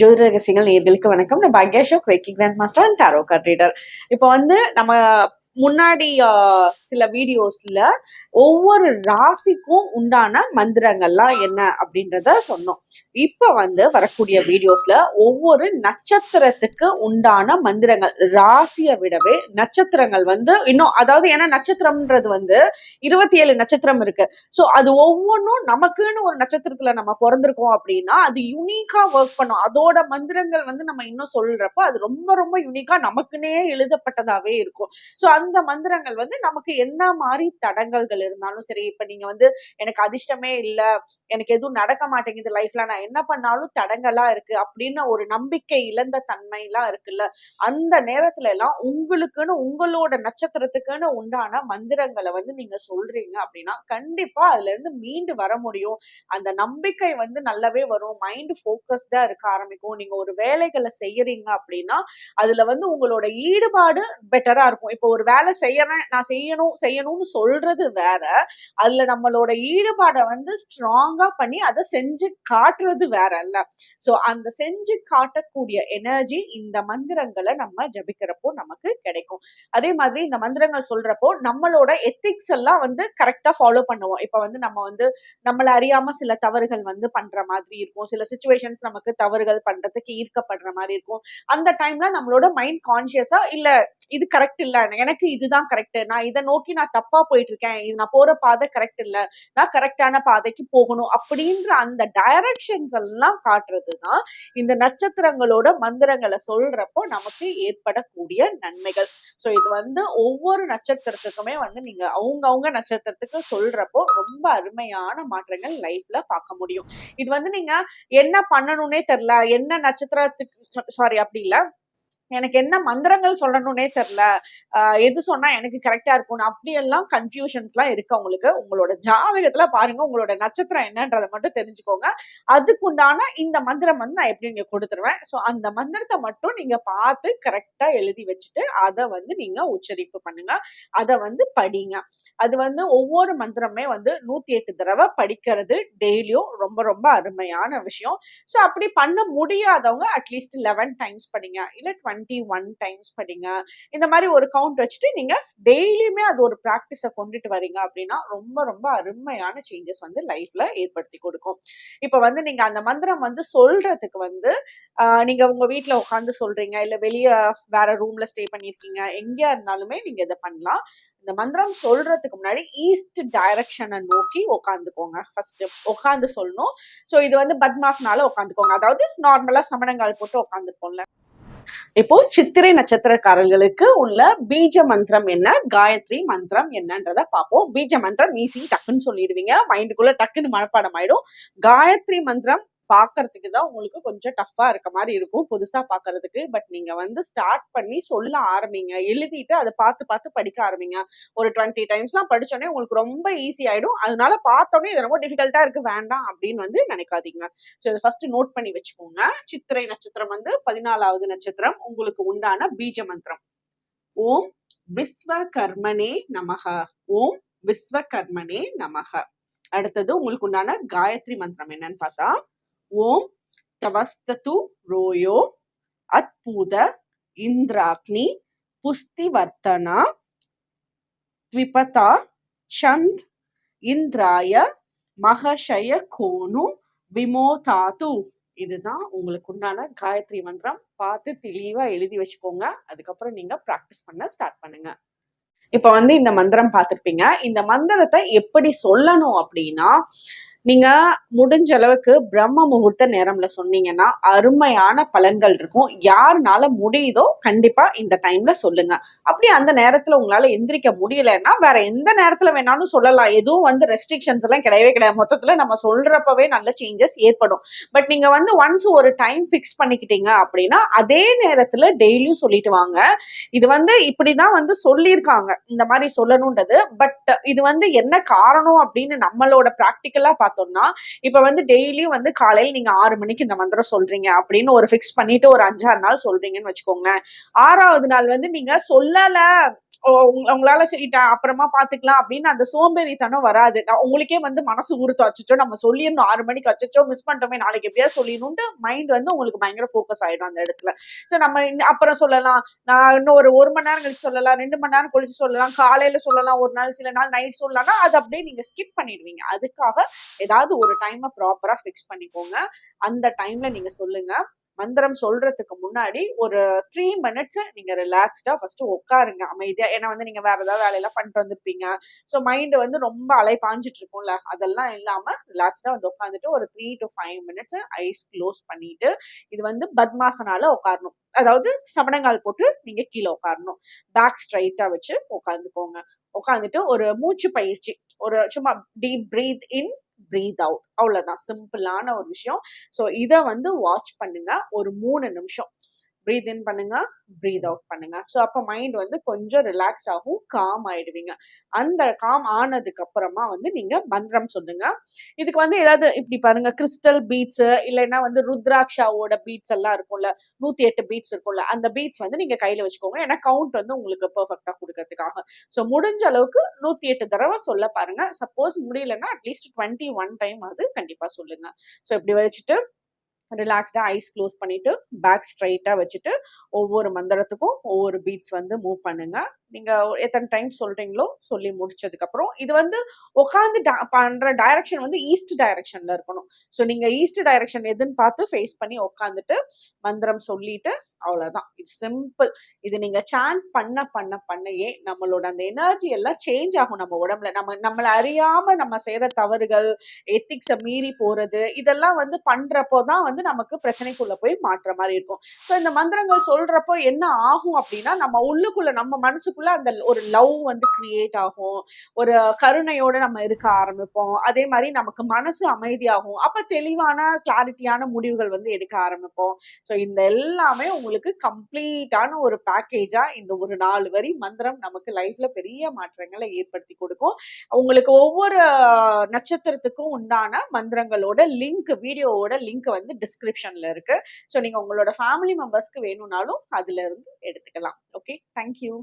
ஜோதிட ரகசியங்கள் நேர்களுக்கு வணக்கம். நான் Bhagya Ashok reiki grand master and tarot card reader இப்போ வந்து நம்ம முன்னாடி சில வீடியோஸ்ல ஒவ்வொரு ராசிக்கும் உண்டான மந்திரங்கள்லாம் என்ன அப்படின்றத சொன்னோம். இப்ப வந்து வரக்கூடிய வீடியோஸ்ல ஒவ்வொரு நட்சத்திரத்துக்கு உண்டான மந்திரங்கள் ராசியை விடவே நட்சத்திரங்கள் வந்து இன்னும் அதாவது ஏன்னா நட்சத்திரம்ன்றது வந்து இருபத்தி ஏழு நட்சத்திரம் இருக்கு. ஸோ அது ஒவ்வொன்றும் நமக்குன்னு ஒரு நட்சத்திரத்துல நம்ம பிறந்திருக்கோம் அப்படின்னா அது யூனிக்கா ஒர்க் பண்ணும். அதோட மந்திரங்கள் வந்து நம்ம இன்னும் சொல்றப்போ அது ரொம்ப ரொம்ப யூனிக்கா நமக்குன்னே எழுதப்பட்டதாவே இருக்கும். ஸோ அந்த மந்திரங்கள் வந்து நமக்கு என்ன மாதிரி தடங்கல்கள் இருந்தாலும் சரி இப்ப நீங்க வந்து எனக்கு அதிர்ஷ்டமே இல்ல எனக்கு எதுவும் நடக்க மாட்டேங்குது லைஃப்ல நான் என்ன பண்ணாலும் தடங்கலா இருக்கு அப்படின்னு ஒரு நம்பிக்கை இழந்த தன்மையெல்லாம் இருக்குல்ல அந்த நேரத்துல எல்லாம் உங்களுக்குன்னு உங்களோட நட்சத்திரத்துக்குன்னு உண்டான மந்திரங்களை வந்து நீங்க சொல்றீங்க அப்படின்னா கண்டிப்பா அதுல இருந்து மீண்டு வர முடியும். அந்த நம்பிக்கை வந்து நல்லாவே வரும் மைண்ட் ஃபோக்கஸ்டா இருக்க ஆரம்பிக்கும். நீங்க ஒரு வேலைகளை செய்யறீங்க அப்படின்னா அதுல வந்து உங்களோட ஈடுபாடு பெட்டரா இருக்கும். இப்போ ஒரு வேலை செய்யறேன் நான் செய்யணும் செய்யணும்னு சொல்றது வேற. அதுல நம்மளோட ஈடுபாடை வந்து ஸ்ட்ராங்கா பண்ணி அதை செஞ்சு காட்டுறது வேற இல்ல. சோ அந்த செஞ்சு காட்டக்கூடிய எனர்ஜி இந்த மந்திரங்களை நம்ம ஜபிக்கிறப்போ நமக்கு கிடைக்கும். அதே மாதிரி இந்த மந்திரங்கள் சொல்றப்போ நம்மளோட எத்திக்ஸ் எல்லாம் வந்து கரெக்டா ஃபாலோ பண்ணுவோம். இப்ப வந்து நம்ம வந்து நம்மள அறியாம சில தவறுகள் வந்து பண்ற மாதிரி இருக்கும். சில சுச்சுவேஷன்ஸ் நமக்கு தவறுகள் பண்றதுக்கு ஈர்க்கப்படுற மாதிரி இருக்கும். அந்த டைம்ல நம்மளோட மைண்ட் கான்சியஸா இல்ல இது கரெக்ட் இல்ல. எனக்கு இதுதான் கரெக்ட் நான் இதை நோக்கி நான் தப்பா போயிட்டு இருக்கேன் இது நான் போற பாதை கரெக்ட் இல்ல. நான் கரெக்டான பாதைக்கு போகணும் அப்படின்ற அந்த டைரக்ஷன்ஸ் எல்லாம் காட்டுறதுதான் இந்த நட்சத்திரங்களோட மந்திரங்களை சொல்றப்போ நமக்கு ஏற்படக்கூடிய நன்மைகள். சோ இது வந்து ஒவ்வொரு நட்சத்திரத்துக்குமே வந்து நீங்க அவங்க அவங்க நட்சத்திரத்துக்கு சொல்றப்போ ரொம்ப அருமையான மாற்றங்கள் லைஃப்ல பார்க்க முடியும். இது வந்து நீங்க என்ன பண்ணணும்னே தெரியல. என்ன நட்சத்திரத்துக்கு சாரி அப்படி இல்லை. எனக்கு என்ன மந்திரங்கள் சொல்லணும்னே தெரில எது சொன்னா எனக்கு கரெக்டா இருக்கும் அப்படியெல்லாம் கன்ஃபியூஷன்ஸ்லாம் இருக்கு உங்களுக்கு உங்களோட ஜாதகத்துல பாருங்க உங்களோட நட்சத்திரம் என்னன்றதை மட்டும் தெரிஞ்சுக்கோங்க. அதுக்குண்டான இந்த மந்திரம் வந்து நான் எப்படி நீங்க கொடுத்துருவேன். ஸோ அந்த மந்திரத்தை மட்டும் நீங்க பார்த்து கரெக்டா எழுதி வச்சுட்டு அதை வந்து நீங்க உச்சரிப்பு பண்ணுங்க. அதை வந்து படிங்க. அது வந்து ஒவ்வொரு மந்திரமே வந்து நூத்தி எட்டு தடவை படிக்கிறது டெய்லியும் ரொம்ப ரொம்ப அருமையான விஷயம். ஸோ அப்படி பண்ண முடியாதவங்க அட்லீஸ்ட் லெவன் டைம்ஸ் படிங்க. இல்லை டுவெண்ட்டி டுவெண்ட்டி ஒன் டைம்ஸ் படிங்க. இந்த மாதிரி ஒரு கவுண்ட் வச்சுட்டு நீங்க டெய்லியுமே அது ஒரு ப்ராக்டிஸை கொண்டுட்டு வரீங்க அப்படின்னா ரொம்ப ரொம்ப அருமையான சேஞ்சஸ் வந்து லைஃப்ல ஏற்படுத்தி கொடுக்கும். இப்போ வந்து நீங்க அந்த மந்திரம் வந்து சொல்றதுக்கு வந்து நீங்க உங்க வீட்டில் உட்காந்து சொல்றீங்க இல்லை வெளிய வேற ரூம்ல ஸ்டே பண்ணியிருக்கீங்க எங்கேயா இருந்தாலுமே நீங்க இதை பண்ணலாம். இந்த மந்திரம் சொல்றதுக்கு முன்னாடி ஈஸ்ட் டைரக்ஷனை நோக்கி உட்காந்துக்கோங்க ஃபர்ஸ்ட் உட்காந்து சொல்லணும். ஸோ இது வந்து பத்மாஸ்னால உட்காந்துக்கோங்க அதாவது நார்மலா சமணங்கால் போட்டு உட்காந்துருப்போம்ல இப்போ சித்திரை நட்சத்திரக்காரர்களுக்கு உள்ள பீஜ மந்திரம் என்ன? காயத்ரி மந்திரம் என்னன்றத பார்ப்போம். பீஜ மந்திரம் ஈஸி டக்குன்னு சொல்லிடுவீங்க. மைண்டுக்குள்ள டக்குன்னு மனப்பாடம் ஆயிடும். காயத்ரி மந்திரம் பார்க்கறதுக்கு தான் உங்களுக்கு கொஞ்சம் டஃப்பாக இருக்க மாதிரி இருக்கும் புதுசாக பார்க்கறதுக்கு பட் நீங்கள் வந்து ஸ்டார்ட் பண்ணி சொல்ல ஆரம்பிங்க. எழுதிட்டு அதை பார்த்து பார்த்து படிக்க ஆரம்பிங்க. ஒரு டுவெண்ட்டி டைம்ஸ்லாம் படித்தோடனே உங்களுக்கு ரொம்ப ஈஸி ஆகிடும் அதனால பார்த்தோன்னே இது ரொம்ப டிஃபிகல்ட்டாக இருக்குது வேண்டாம் அப்படின்னு வந்து நினைக்காதீங்க. ஸோ இதை ஃபஸ்ட்டு நோட் பண்ணி வச்சுக்கோங்க. சித்திரை நட்சத்திரம் வந்து பதினாலாவது நட்சத்திரம். உங்களுக்கு உண்டான பீஜ மந்திரம். ஓம் விஸ்வகர்மனே நமக ஓம் விஸ்வகர்மனே நமக அடுத்தது உங்களுக்கு உண்டான காயத்ரி மந்திரம் என்னன்னு பார்த்தா ஓம் தவஸ்தது ரோயோ அத்புத இந்திராக்னி புஸ்திவர்த்தனா த்விபதா சந்த் இந்திராய மகஷய கோனு விமோதாது. இதுதான் உங்களுக்கு உண்டான காயத்ரி மந்திரம். பார்த்து தெளிவா எழுதி வச்சுக்கோங்க. அதுக்கப்புறம் நீங்க ப்ராக்டிஸ் பண்ண ஸ்டார்ட் பண்ணுங்க. இப்ப வந்து இந்த மந்திரம் பார்த்துருப்பீங்க. இந்த மந்திரத்தை எப்படி சொல்லணும் அப்படின்னா நீங்க முடிஞ்ச அளவுக்கு பிரம்ம முகூர்த்த நேரம்ல சொன்னீங்கன்னா அருமையான பலன்கள் இருக்கும். யாருனால முடியுதோ கண்டிப்பா இந்த டைம்ல சொல்லுங்க. அப்படி அந்த நேரத்துல உங்களால எந்திரிக்க முடியலன்னா வேற எந்த நேரத்துல வேணாலும் சொல்லலாம். எதுவும் வந்து ரெஸ்ட்ரிக்ஷன்ஸ் எல்லாம் கிடையவே கிடையாது. மொத்தத்துல நம்ம சொல்றப்பவே நல்ல சேஞ்சஸ் ஏற்படும். பட் நீங்க வந்து ஒன்ஸ் ஒரு டைம் ஃபிக்ஸ் பண்ணிக்கிட்டீங்க அப்படின்னா அதே நேரத்துல டெய்லியும் சொல்லிட்டு வாங்க. இது வந்து இப்படிதான் வந்து சொல்லியிருக்காங்க. இந்த மாதிரி சொல்லணுன்றது. பட் இது வந்து என்ன காரணம் அப்படின்னு நம்மளோட ப்ராக்டிக்கலா பார்த்தோம்னா இப்ப வந்து டெய்லியும் வந்து காலையில் நீங்க ஆறு மணிக்கு இந்த மந்திரம் சொல்றீங்க அப்படின்னு ஒரு ஃபிக்ஸ் பண்ணிட்டு ஒரு அஞ்சாறு நாள் சொல்றீங்கன்னு வச்சுக்கோங்களேன். ஆறாவது நாள் வந்து நீங்க சொல்லல உங்களால சரிட்டா அப்புறமா பாத்துக்கலாம் அப்படின்னு அந்த சோம்பேறித்தனம் வராது. உங்களுக்கே வந்து மனசு உறுத்து வச்சுட்டோம் நம்ம சொல்லியிருந்தோம் ஆறு மணிக்கு வச்சுச்சோ மிஸ் பண்ணிட்டோமே நாளைக்கு எப்படியா சொல்லிடணும்ட்டு மைண்ட் வந்து உங்களுக்கு பயங்கர ஃபோக்கஸ் ஆயிடும் அந்த இடத்துல. ஸோ நம்ம அப்புறம் சொல்லலாம். நான் இன்னும் ஒரு ஒரு மணி நேரம் கழிச்சு சொல்லலாம் ரெண்டு மணி நேரம் கழிச்சு சொல்லலாம் காலையில சொல்லலாம் ஒரு நாள் சில நாள் நைட் சொல்லலாம்னா அது அப்படியே நீங்க ஸ்கிப் பண்ணிடுவீங்க. அதுக்காக ஏதாவது ஒரு டைமை ப்ராப்பரா ஃபிக்ஸ் பண்ணிக்கோங்க. அந்த டைம்ல நீங்க சொல்லுங்க. மந்திரம் சொல்றதுக்கு முன்னாடி ஒரு த்ரீ மினிட்ஸ் நீங்க ரிலாக்ஸ்டா ஃபர்ஸ்ட் உட்காருங்க அமைதியா. ஏன்னா வந்து நீங்க வேற ஏதாவது வேலையெல்லாம் பண்ணிட்டு வந்திருப்பீங்க. ஸோ மைண்ட் வந்து ரொம்ப அலை பாஞ்சிட்டு இருக்கும்ல. அதெல்லாம் இல்லாம ரிலாக்ஸ்டா வந்து உட்காந்துட்டு ஒரு three to five minutes eyes close பண்ணிட்டு இது வந்து பத்மாசனால உட்காரணும். அதாவது சமணங்கால் போட்டு நீங்க கீழே உட்காரணும். பேக் ஸ்ட்ரைட்டா வச்சு உட்காந்துக்கோங்க உட்காந்துட்டு ஒரு மூச்சு பயிற்சி. ஒரு சும்மா deep breathe in breathe out அவ்வளவுதான். சிம்பிளான ஒரு விஷயம். ஸோ இதை வந்து வாட்ச் பண்ணுங்க ஒரு மூணு நிமிஷம். ப்ரீத் இன் பண்ணுங்க ப்ரீத் அவுட் பண்ணுங்க. ஸோ அப்போ மைண்ட் வந்து கொஞ்சம் ரிலாக்ஸ் ஆகும் காம் ஆயிடுவீங்க. அந்த காம் ஆனதுக்கு அப்புறமா வந்து நீங்க மந்திரம் சொல்லுங்க. இதுக்கு வந்து ஏதாவது இப்படி பாருங்க கிறிஸ்டல் பீட்ஸ் இல்லைன்னா வந்து ருத்ராட்சாவோட பீட்ஸ் எல்லாம் இருக்கும்ல நூத்தி எட்டு பீட்ஸ் இருக்கும்ல அந்த பீட்ஸ் வந்து நீங்க கையில வச்சுக்கோங்க. ஏன்னா கவுண்ட் வந்து உங்களுக்கு பெர்ஃபெக்டா கொடுக்கறதுக்காக. ஸோ முடிஞ்ச அளவுக்கு நூத்தி எட்டு தடவை சொல்ல பாருங்க. சப்போஸ் முடியலன்னா அட்லீஸ்ட் டுவெண்ட்டி ஒன் டைம் அது கண்டிப்பா சொல்லுங்க. ஸோ இப்படி வச்சுட்டு ரிலாக்ஸ்டாக ஐஸ் க்ளோஸ் பண்ணிவிட்டு பேக் ஸ்ட்ரைட்டாக வச்சுட்டு ஒவ்வொரு மந்திரத்துக்கும் ஒவ்வொரு பீட்ஸ் வந்து மூவ் பண்ணுங்கள் நீங்க எத்தனை டைம் சொல்றீங்களோ சொல்லி முடிச்சதுக்கு அப்புறம் இது வந்து உட்காந்து பண்ற டைரக்ஷன் வந்து ஈஸ்ட் டைரக்ஷன்ல இருக்கணும். ஸோ நீங்க ஈஸ்ட் டைரக்ஷன் எதுன்னு பார்த்து ஃபேஸ் பண்ணி உட்காந்துட்டு மந்திரம் சொல்லிட்டு அவ்வளவுதான். இட்ஸ் சிம்பிள் இது நீங்க சாண்ட் பண்ண பண்ண பண்ணையே நம்மளோட அந்த எனர்ஜி எல்லாம் சேஞ்ச் ஆகும் நம்ம உடம்புல. நம்ம நம்மள அறியாம நம்ம செய்யற தவறுகள் எத்திக்ஸை மீறி போறது இதெல்லாம் வந்து பண்றப்போ தான் வந்து நமக்கு பிரச்சனைக்குள்ள போய் மாற்ற மாதிரி இருக்கும். ஸோ இந்த மந்திரங்கள் சொல்றப்போ என்ன ஆகும் அப்படின்னா நம்ம உள்ளுக்குள்ள நம்ம மனசுக்குள்ள அந்த ஒரு லவ் வந்து கிரியேட் ஆகும். ஒரு கருணையோட நம்ம இருக்க ஆரம்பிப்போம். அதே மாதிரி நமக்கு மனசு அமைதியாகும். அப்ப தெளிவான கிளாரிட்டியான முடிவுகள் வந்து எடுக்க ஆரம்பிப்போம். ஸோ இந்த எல்லாமே உங்களுக்கு கம்ப்ளீட்டான ஒரு பேக்கேஜா இந்த ஒரு நாலு வரி மந்திரம் நமக்கு லைஃப்ல பெரிய மாற்றங்களை ஏற்படுத்தி கொடுக்கும். உங்களுக்கு ஒவ்வொரு நட்சத்திரத்துக்கும் உண்டான மந்திரங்களோட லிங்க் வீடியோவோட லிங்க் வந்து டிஸ்கிரிப்ஷன்ல இருக்கு. ஸோ நீங்க உங்களோட ஃபேமிலி மெம்பர்ஸ்க்கு வேணும்னாலும் அதுல இருந்து எடுத்துக்கலாம். Okay thank you